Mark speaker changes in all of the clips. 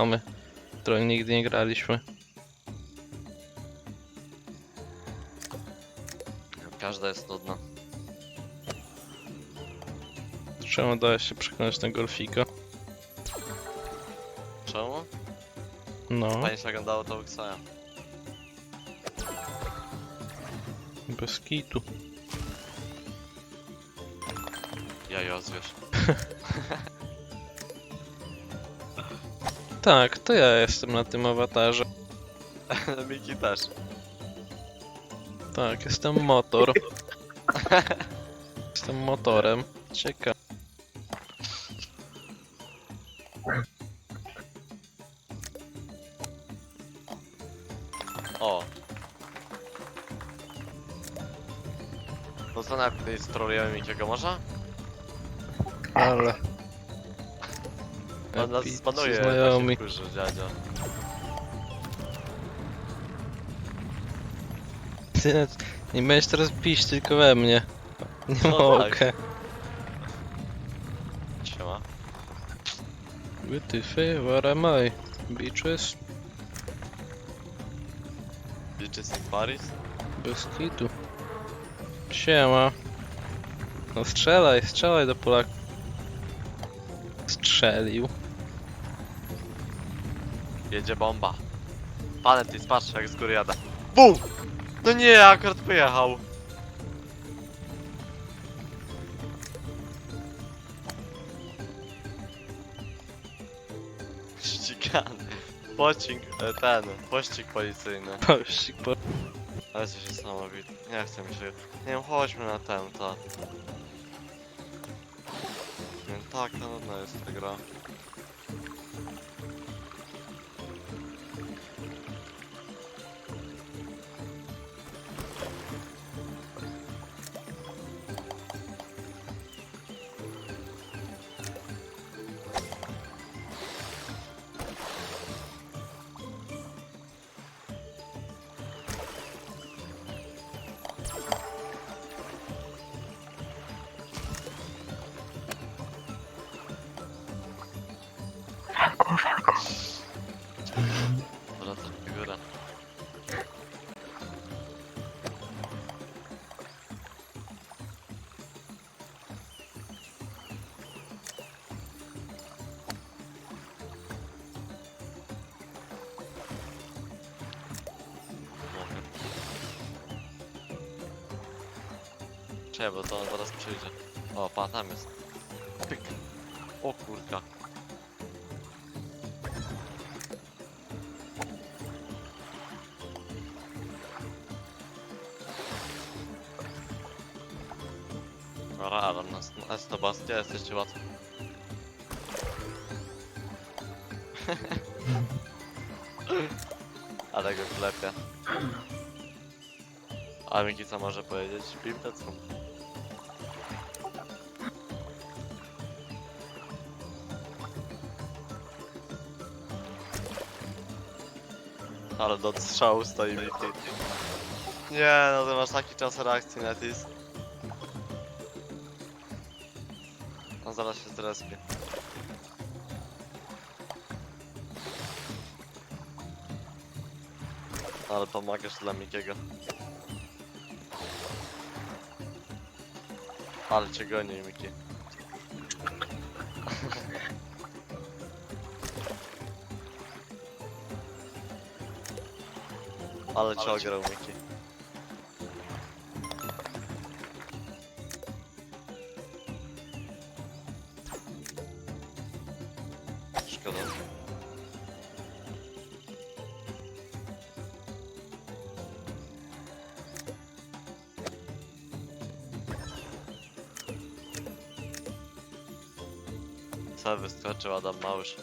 Speaker 1: mamy, którą nigdy nie graliśmy.
Speaker 2: Każda jest nudna.
Speaker 1: Czemu dałeś się przekonać na golfika?
Speaker 2: Czemu?
Speaker 1: No,
Speaker 2: Fajnie się oglądało to Wixaja.
Speaker 1: bez kitu.
Speaker 2: Jajo zwierz.
Speaker 1: Tak, to ja jestem na tym awatarze.
Speaker 2: Miki też.
Speaker 1: Tak, jestem motor. Jestem motorem. Ciekawe.
Speaker 2: O. No co najpierw strolujemy Mikiego może?
Speaker 1: Ale...
Speaker 2: On nas
Speaker 1: Epiccy
Speaker 2: spanuje,
Speaker 1: znajomi.
Speaker 2: wkurzy, dziadzio.
Speaker 1: Ty nawet nie będziesz teraz bić tylko we mnie. Nie
Speaker 2: No tak.
Speaker 1: mogę.
Speaker 2: Siema.
Speaker 1: Wytyfy, where am I? Bitches?
Speaker 2: Bitches in Paris?
Speaker 1: Bez kitu. Siema. No strzelaj, strzelaj do Polaków. Strzelił.
Speaker 2: Jedzie bomba. Panetis, patrz jak z góry jada. BUM! No nie, akurat pojechał. Ścigany. Pociąg, e, ten, pościg policyjny.
Speaker 1: Pościg po...
Speaker 2: Ale coś jest niesamowite. Nie chcę mi się... Nie wiem, chodźmy na ten, to. Nie, tak, to nudna jest ta gra. Czekaj, bo to on zaraz przyjdzie. O, pa, tam jest. Pyk. O kurka. Dobra, ale nas nas to bastia jesteście łatwo. ale go klepie. A Miki co może powiedzieć? Pimpec? Ale do strzału stoi Miki. Nie, no ty masz taki czas reakcji Netis. On zaraz się zrespie. Ale pomagasz dla Mikiego. Ale cię goni, Miki. Ale cię ograł, Miki. Szkoda. Co wyskoczył Adam Małysz?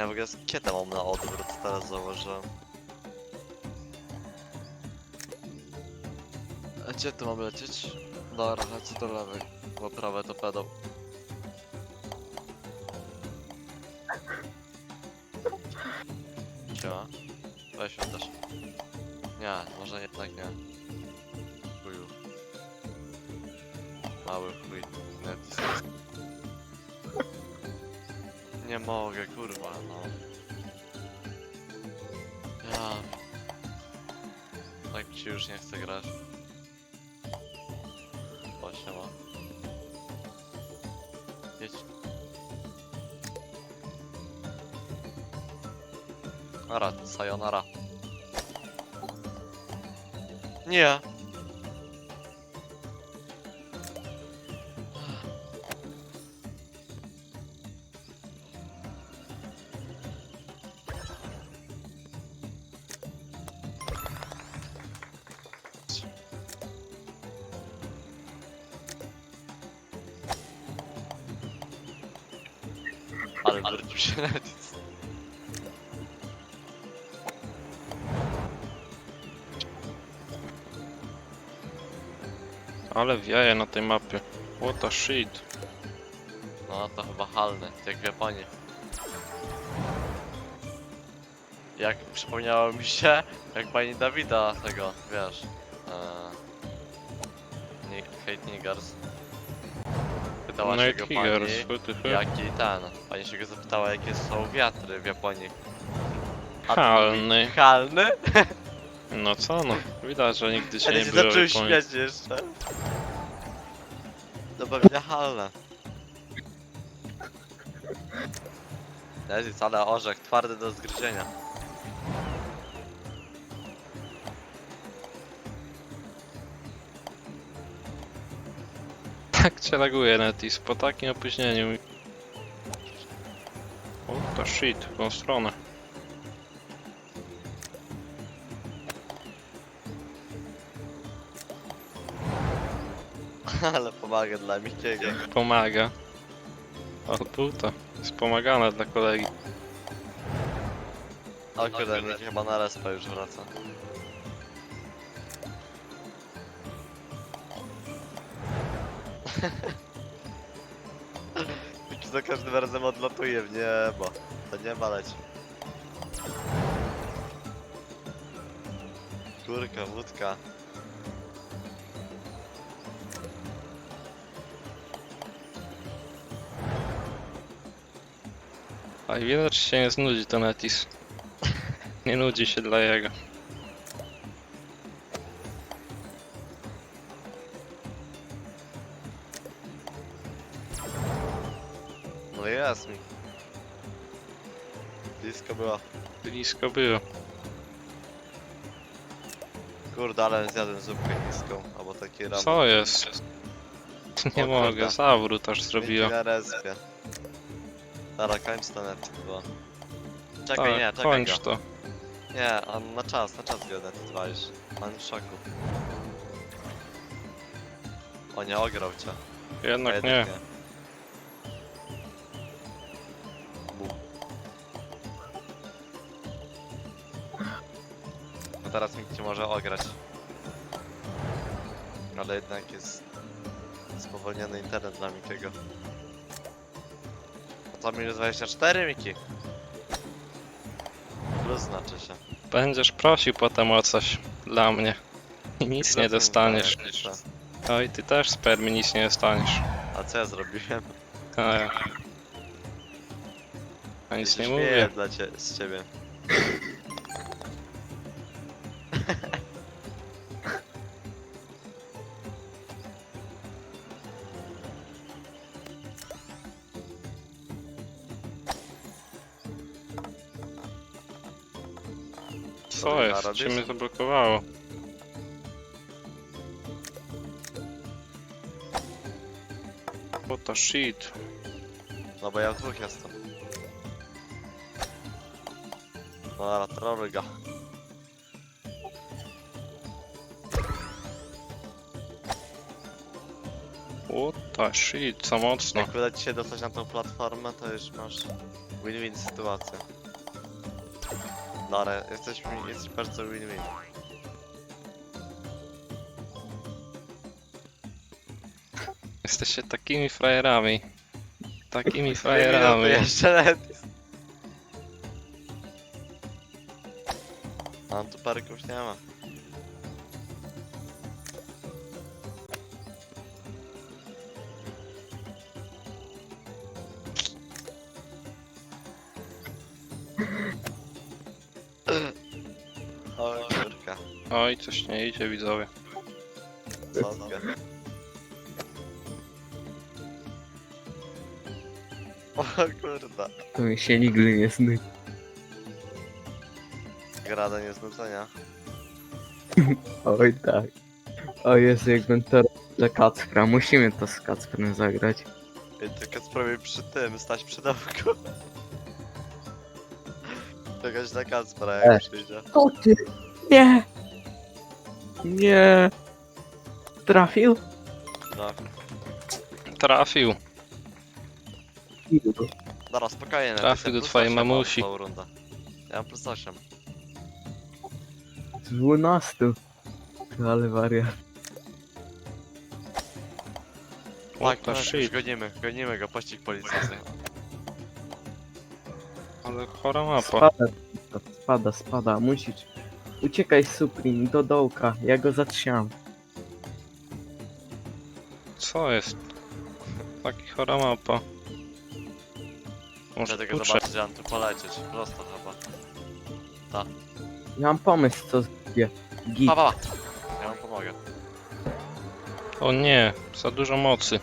Speaker 2: Ja w ogóle kiedy mam na odwrót, teraz zauważyłem. A gdzie tu mam lecieć? Dobra, lecę do lewej, bo prawe to pedał. Siema. Weź ją też. Nie, może jednak nie. Chuju. Mały chuj. Net. Nie mogę, kurwa, no. Ja. Tak mi już nie chce grać. Właśnie ma. Jedź. Nara, sayonara. Nie. Ale wrócił się Netis.
Speaker 1: Ale wieje na tej mapie. What a shit.
Speaker 2: No to chyba halne, jak w Japonii. Jak przypomniało mi się, jak pani Dawida tego, wiesz, nie, Hate Niggers. Pytała się
Speaker 1: Night
Speaker 2: go
Speaker 1: Higgers,
Speaker 2: pani,
Speaker 1: what the fuck?
Speaker 2: jaki ten, pani się go zapytała jakie są wiatry w Japonii. A ty
Speaker 1: Halny.
Speaker 2: mówi, Halny?
Speaker 1: No co no, widać, że nigdy się
Speaker 2: Ale
Speaker 1: nie
Speaker 2: się
Speaker 1: było
Speaker 2: zaczął śmiać jeszcze. To pewnie halne. Nezis, ale orzech, twardy do zgryzienia.
Speaker 1: Tak cię laguje Netis, po takim opóźnieniu. O to shit, w tą stronę.
Speaker 2: ale pomaga dla Mikiego.
Speaker 1: Pomaga. O puta, wspomagane dla kolegi.
Speaker 2: O kurde, chyba na respa już wraca. Miki za każdym razem odlatuje w niebo. To nieba leci. Kurka, wódka.
Speaker 1: A i widać się nie znudzi to Netis. Nie nudzi się dla jego.
Speaker 2: Było.
Speaker 1: Blisko było.
Speaker 2: Kurde, ale zjadłem zupkę niską, albo taki ram.
Speaker 1: Co jest? Nie
Speaker 2: O
Speaker 1: mogę,
Speaker 2: kurde.
Speaker 1: zawrót aż zrobiła.
Speaker 2: na respie. Dobra, kończ to net chyba. Czekaj,
Speaker 1: Tak,
Speaker 2: nie, czekaj
Speaker 1: kończ
Speaker 2: go.
Speaker 1: to.
Speaker 2: Nie, on na czas, na czas go net walisz. On w szoku. O nie, ograł cię.
Speaker 1: Jednak nie.
Speaker 2: jednak Bum. Teraz nikt może ograć. Ale jednak jest spowolniony internet dla Mikiego. To minus 24 Miki? Plus znaczy się.
Speaker 1: Będziesz prosił potem o coś dla mnie. I nic nie dostaniesz. Oj, ty też spermi nic nie dostaniesz.
Speaker 2: A co ja zrobiłem?
Speaker 1: A ja. A nic nie mówię.
Speaker 2: dla cie z ciebie.
Speaker 1: Co jest? Czy mnie zablokowało? What the shit?
Speaker 2: No bo ja w dwóch jestem. No ale trolluj go.
Speaker 1: What the shit, co mocno.
Speaker 2: Jak uda ci się dostać na tą platformę, to już masz win-win sytuację. Dobra, jesteś, jesteś bardzo win-win.
Speaker 1: Jesteście takimi frajerami. Takimi frajerami.
Speaker 2: jeszcze lepiej. Mam tu parków nie ma.
Speaker 1: Coś nie idzie, widzowie.
Speaker 2: słodkie. O kurda,
Speaker 3: To mi się nigdy nie sny.
Speaker 2: gra do nieznudzenia.
Speaker 3: Oj tak. O Jezu, jakbym to robił dla Kacpra. Musimy to z Kacprem zagrać.
Speaker 2: Ej, tylko spróbuj przy tym, stać przy domku. Czekać na Kacpra
Speaker 3: E.
Speaker 2: jak przyjdzie.
Speaker 3: O ty! Nie! Nie! Trafił?
Speaker 2: No,
Speaker 1: Trafił.
Speaker 2: dobra, spokojnie.
Speaker 1: Trafił
Speaker 2: jestem
Speaker 1: do
Speaker 2: plus
Speaker 1: twojej
Speaker 2: 8 mam
Speaker 1: mamusi.
Speaker 2: tą rundę. Ja mam plus 8.
Speaker 3: Z 12. Ale wariat.
Speaker 1: What
Speaker 2: Tak,
Speaker 1: the
Speaker 2: tak, już
Speaker 1: shit.
Speaker 2: gonimy, gonimy go, pościg policyjny.
Speaker 1: Ale chora mapa.
Speaker 3: Spada, spada, spada. Musisz. Uciekaj Supreme do dołka. Ja go zatrzymam.
Speaker 1: Co jest? Taki chora mapa. Może
Speaker 2: Dlatego
Speaker 1: tu
Speaker 2: zobaczyć, gdzie mam tu polecieć. Prosto chyba.
Speaker 3: Ja mam pomysł, co zrobię. Git.
Speaker 2: Pa, pa, pa. Ja wam pomogę.
Speaker 1: O nie, za dużo mocy.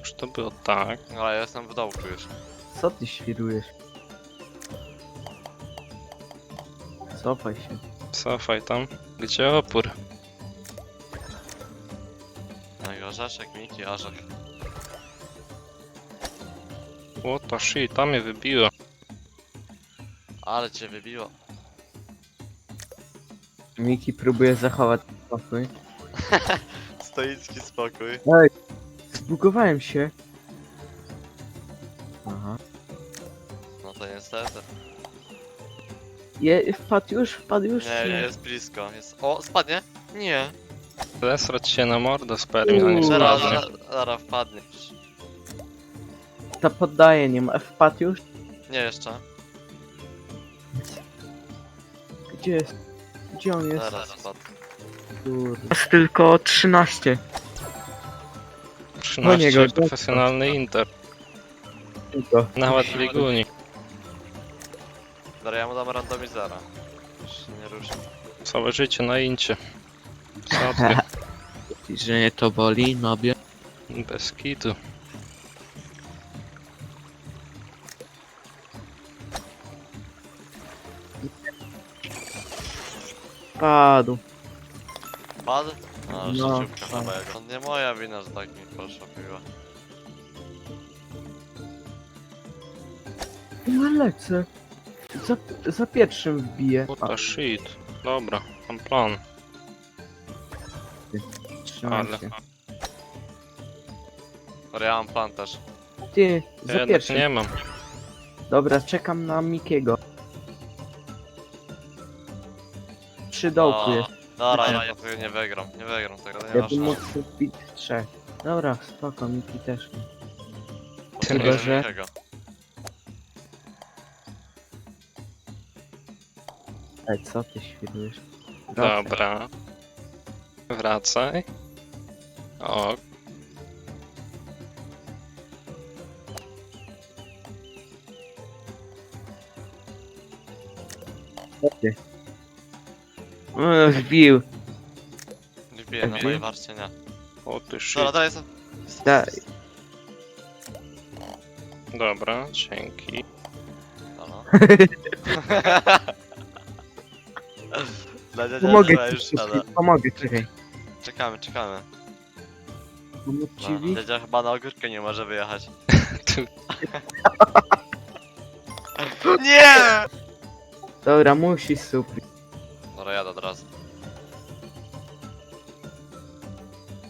Speaker 1: Już to było tak.
Speaker 2: Ale ja jestem w dołku już.
Speaker 3: Co ty świrujesz? Cofaj się.
Speaker 1: Cofaj tam. Gdzie opór?
Speaker 2: No i orzeszek, Miki, orzech.
Speaker 1: What the shit, tam mnie wybiło.
Speaker 2: Ale cię wybiło.
Speaker 3: Miki próbuje zachować spokój.
Speaker 2: Stoicki spokój.
Speaker 3: Zbugowałem się. Je, wpadł już? Wpadł już?
Speaker 2: Nie, nie, jest blisko. Jest... O, spadnie? Nie.
Speaker 1: Zesrać się na mordę no
Speaker 3: Uuu.
Speaker 2: Zaraz,
Speaker 1: spadnie.
Speaker 2: zaraz, zaraz wpadnie.
Speaker 3: Ta poddaje, nie ma. Wpadł już?
Speaker 2: Nie jeszcze.
Speaker 3: Gdzie jest? Gdzie on jest?
Speaker 2: Zaraz wpadł.
Speaker 3: Kurde. Jest tylko 13.
Speaker 1: 13
Speaker 3: niego,
Speaker 1: profesjonalny Inter.
Speaker 3: Tylko.
Speaker 1: Nawet w Liguni.
Speaker 2: Dobra, ja mu dam randomizera. Już się nie ruszy.
Speaker 1: Całe życie na Incie. Ty?
Speaker 3: Że nie to boli, nobie.
Speaker 1: Bez kitu.
Speaker 3: Padł.
Speaker 2: Padł? No,
Speaker 3: No,
Speaker 2: życiówka
Speaker 3: tak.
Speaker 2: chyba jego. To nie moja wina, że tak mi poszło piła.
Speaker 3: No lecę. Za, za pierwszym wbiję.
Speaker 1: What the shit. Dobra, mam plan.
Speaker 3: trzymaj
Speaker 1: Ale-
Speaker 3: się.
Speaker 2: Dobra, ja mam plan też.
Speaker 3: Ty,
Speaker 1: Ja
Speaker 3: za
Speaker 1: jednak
Speaker 3: pierwszym.
Speaker 1: nie mam.
Speaker 3: Dobra, czekam na Mikiego. Przy dołku jest.
Speaker 2: Dobra, ja, ja tego nie wygram. Nie wygram tego, nie
Speaker 3: Ja bym mógł
Speaker 2: szans.
Speaker 3: wbić trzech. Dobra, spoko, Miki też nie. Chyba, że-
Speaker 2: Mikiego.
Speaker 3: Ej, co ty świrujesz?
Speaker 1: Dobra. Wracaj. O,
Speaker 3: Co ty? O, wbił.
Speaker 2: Wbiję na
Speaker 3: Okej.
Speaker 2: mojej warcie, nie.
Speaker 1: o ty shit.
Speaker 2: Dobra, daj sobie.
Speaker 3: Daj.
Speaker 1: Dobra, dzięki.
Speaker 2: Dobra. Dla dziadzia
Speaker 3: Pomogę ci,
Speaker 2: już siada.
Speaker 3: pomogę, czekaj.
Speaker 2: Czekamy, czekamy.
Speaker 3: Pomóc ci
Speaker 2: No, dziadzia chyba na ogórkę nie może wyjechać.
Speaker 1: Tu.
Speaker 2: Nie!
Speaker 3: Dobra, musi super.
Speaker 2: Dobra, jadę od razu.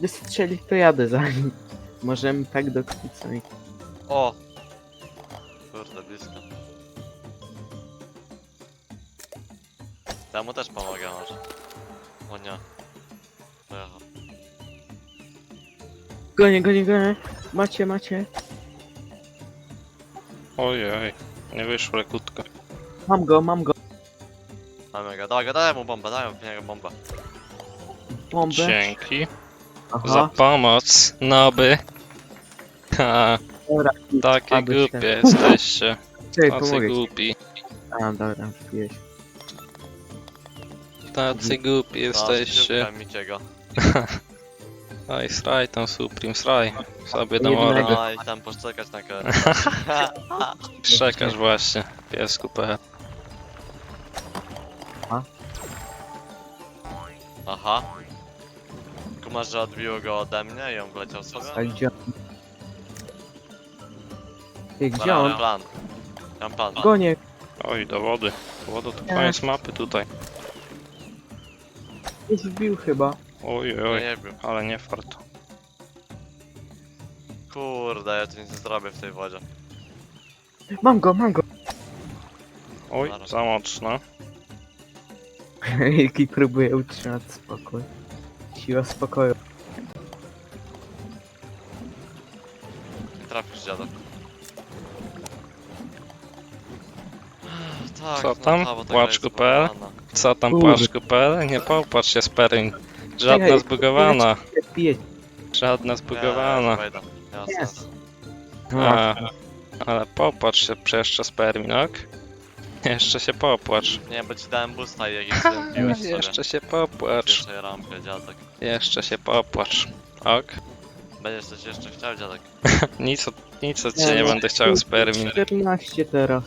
Speaker 3: wystrzeli, to jadę za nim. Możemy tak do końca. i-
Speaker 2: O! Ja mu też pomogę może. O nie. Pojechał.
Speaker 3: Gonię, gonię, gonię. Macie, macie.
Speaker 1: Ojej, nie wyszło lekutko.
Speaker 3: Mam go, mam go.
Speaker 2: Mamy go, dawaj go, daj mu bombę, daj mu w niego bombę.
Speaker 3: Bombę.
Speaker 1: Dzięki
Speaker 3: Aha.
Speaker 1: za pomoc, noby. Ha,
Speaker 3: Dobra,
Speaker 1: takie głupie jesteście.
Speaker 3: Czekaj,
Speaker 1: Tacy
Speaker 3: pomogę ci.
Speaker 1: głupi.
Speaker 3: A, dobra, wbiłeś.
Speaker 1: Tacy głupi jesteście.
Speaker 2: No, Mikiego.
Speaker 1: Oj, sraj tam Supreme, sraj. Sobie do
Speaker 3: Jednego.
Speaker 1: mordy.
Speaker 2: No i tam poczekać na kogoś.
Speaker 1: Czekasz właśnie, piesku PL.
Speaker 2: Aha. Kumasz, że odbiło go ode mnie i on wleciał sobie?
Speaker 3: A gdzie on? Ty, gdzie
Speaker 2: Dobra,
Speaker 3: on?
Speaker 2: mam plan. Mam plan.
Speaker 3: Gonię.
Speaker 1: Oj, do wody. Woda to
Speaker 3: Nie.
Speaker 1: koniec mapy tutaj.
Speaker 3: Już wbił chyba.
Speaker 1: Oj,
Speaker 2: No
Speaker 1: oj,
Speaker 2: nie wiem.
Speaker 1: ale nie fart.
Speaker 2: Kurde, ja tu nic nie zrobię w tej wodzie.
Speaker 3: Mam go, mam go.
Speaker 1: Oj,
Speaker 2: Zaraz.
Speaker 1: za mocno.
Speaker 3: Jaki próbuje utrzymać spokój. Siła spokoju.
Speaker 2: Nie trafisz dziadek. Tak,
Speaker 1: Co
Speaker 2: no,
Speaker 1: tam?
Speaker 2: ta, bo ta
Speaker 1: Łaczku.pl?
Speaker 2: gra jest zbugowana.
Speaker 1: Co tam,
Speaker 3: Kurde.
Speaker 1: płaszcz.pl? Nie popatrz się, Sperring. Żadna
Speaker 3: Czekaj,
Speaker 1: zbugowana. Żadna zbugowana.
Speaker 2: ja wejdę. Jasne.
Speaker 3: Jest.
Speaker 1: A, ale popatrz się jeszcze Sperminok. Jeszcze się popłacz.
Speaker 2: Nie, bo ci dałem boosta i jakiś sobie.
Speaker 1: Jeszcze się popłacz.
Speaker 2: pierwszej rampie, dziadek.
Speaker 1: Jeszcze się popłacz. Ok.
Speaker 2: Będziesz coś jeszcze chciał, dziadek?
Speaker 1: Nic od, nic od
Speaker 3: Nie,
Speaker 1: ciebie nie będę chciał Spermin.
Speaker 3: 14 teraz.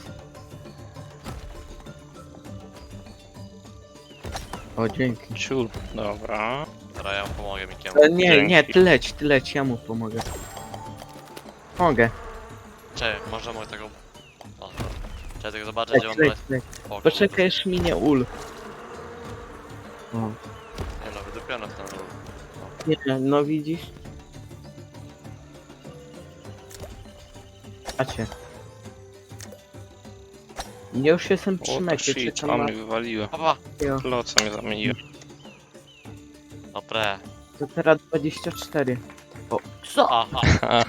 Speaker 3: O, dzięki.
Speaker 1: Ciul. Dobra.
Speaker 2: Teraz ja mu pomogę Mikiemu.
Speaker 3: E, nie, nie, ty leć, ty leć, ja mu pomogę. Mogę.
Speaker 2: Czekaj, może mogę tego... O, dobra. Czekaj, tylko zobaczę,
Speaker 3: Leć,
Speaker 2: gdzie on
Speaker 3: leć, leć.
Speaker 2: Kurde.
Speaker 3: Poczekaj, aż minie ul. O,
Speaker 2: Nie no, wydupiony w ten ruch.
Speaker 3: nie, no widzisz? Macie. Ja już jestem
Speaker 1: O,
Speaker 3: przy
Speaker 1: to
Speaker 3: mecie,
Speaker 1: shit,
Speaker 3: czekam
Speaker 1: a
Speaker 3: na
Speaker 1: mnie
Speaker 3: jo.
Speaker 1: Mnie zamieniło.
Speaker 2: Dobre.
Speaker 3: To teraz 24. O, co?
Speaker 2: Aha.
Speaker 1: Aha.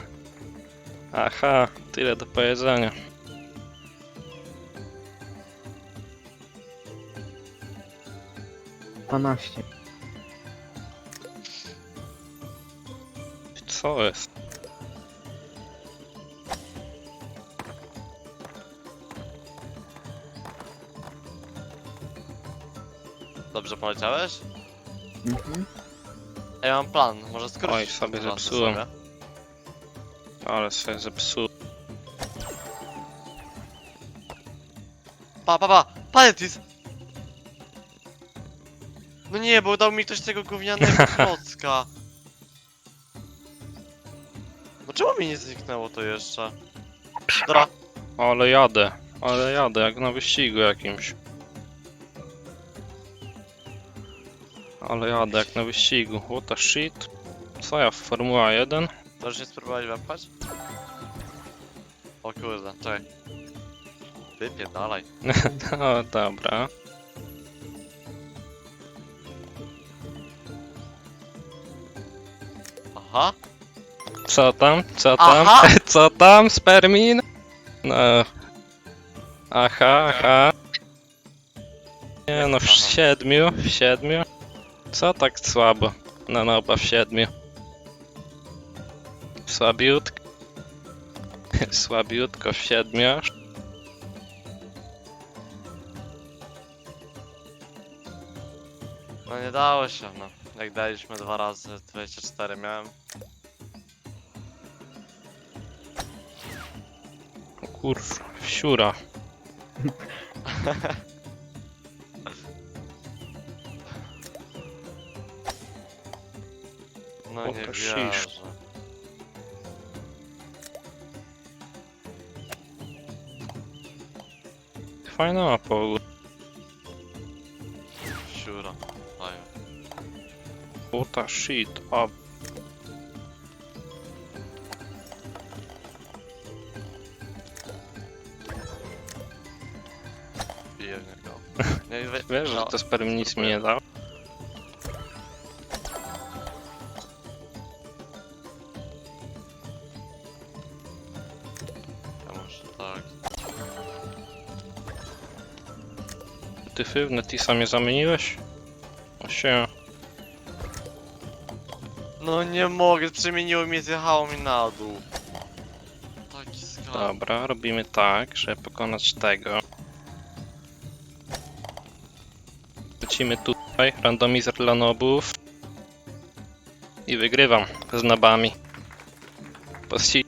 Speaker 1: Aha, tyle do powiedzenia.
Speaker 3: Dwanaście.
Speaker 1: Co jest?
Speaker 2: Dobrze poleciałeś?
Speaker 3: Mhm.
Speaker 2: Ej, mam plan, może skrócić
Speaker 1: Oj, sobie
Speaker 2: czas
Speaker 1: zepsułem.
Speaker 2: sobie.
Speaker 1: Ale sobie zepsuł.
Speaker 2: Pa, pa, pa! Paletis! No nie, bo dał mi ktoś tego gównianego klocka. No czemu mi nie zniknęło to jeszcze? Dobra,
Speaker 1: Ale jadę. Ale jadę, jak na wyścigu jakimś. Ale jadę jak na wyścigu. What the shit? Co ja w Formuła 1?
Speaker 2: to już nie spróbowałeś wepchać? O kurde, czekaj. Wypierdalaj.
Speaker 1: No dobra.
Speaker 2: Aha.
Speaker 1: Co tam? Co tam?
Speaker 2: Aha!
Speaker 1: Co tam? Spermin? No. Aha, aha. Nie no, w siedmiu, w siedmiu. Co tak słabo? Na noba w siedmiu. Słabiutko. Słabiutko w siedmiu.
Speaker 2: No nie dało się, no. Jak daliśmy dwa razy 24 miałem.
Speaker 1: Kurwa, wsiura.
Speaker 2: No nie
Speaker 1: Pokaż się
Speaker 2: wierzę.
Speaker 1: iż. Fajna mapa shit up.
Speaker 2: Piję w niego. Nie, we...
Speaker 1: To mi. Ty Fy, w Netisa mnie zamieniłeś? O się.
Speaker 2: No nie mogę, przemieniło mnie, zjechało mi na dół. Taki skam.
Speaker 1: Dobra, robimy tak, żeby pokonać tego. Lecimy tutaj, randomizer dla nobów. I wygrywam z nabami. Pościg